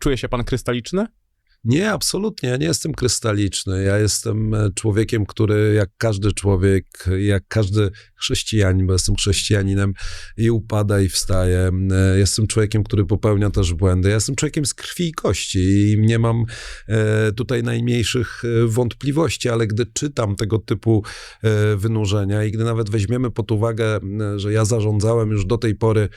Czuje się pan krystaliczny? Nie, absolutnie. Ja nie jestem krystaliczny. Ja jestem e, człowiekiem, który jak każdy człowiek, jak każdy chrześcijanin, bo jestem chrześcijaninem i upada i wstaje. E, Jestem człowiekiem, który popełnia też błędy. Ja jestem człowiekiem z krwi i kości i nie mam e, tutaj najmniejszych wątpliwości, ale gdy czytam tego typu wynurzenia i gdy nawet weźmiemy pod uwagę, że ja zarządzałem już do tej pory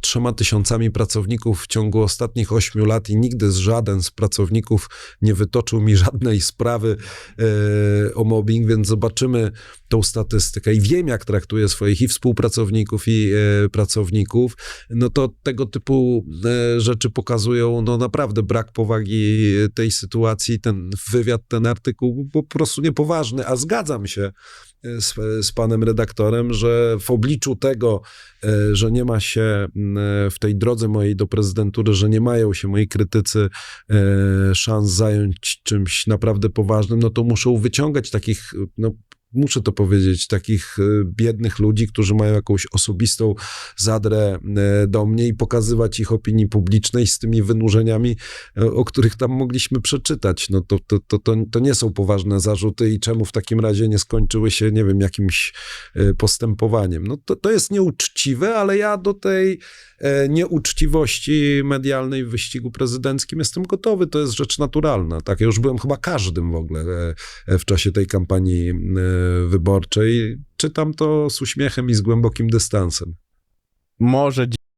trzema tysiącami pracowników w ciągu ostatnich ośmiu lat i nigdy z żaden z pracowników nie wytoczył mi żadnej sprawy e, o mobbing, więc zobaczymy tą statystykę i wiem, jak traktuję swoich i współpracowników, i e, pracowników, no to tego typu e, rzeczy pokazują no naprawdę brak powagi tej sytuacji, ten wywiad, ten artykuł po prostu niepoważny, a zgadzam się z, z panem redaktorem, że w obliczu tego, e, że nie ma się w tej drodze mojej do prezydentury, że nie mają się moi krytycy e, szans zająć czymś naprawdę poważnym, no to muszą wyciągać takich, no muszę to powiedzieć, takich e, biednych ludzi, którzy mają jakąś osobistą zadrę e, do mnie i pokazywać ich opinii publicznej z tymi wynurzeniami, e, o których tam mogliśmy przeczytać. No to, to, to, to, to nie są poważne zarzuty i czemu w takim razie nie skończyły się, nie wiem, jakimś postępowaniem. No to, to jest nieuczciwe, ale ja do tej nieuczciwości medialnej w wyścigu prezydenckim jestem gotowy. To jest rzecz naturalna. Tak, ja już byłem chyba każdym w ogóle w czasie tej kampanii wyborczej. Czytam to z uśmiechem i z głębokim dystansem. Może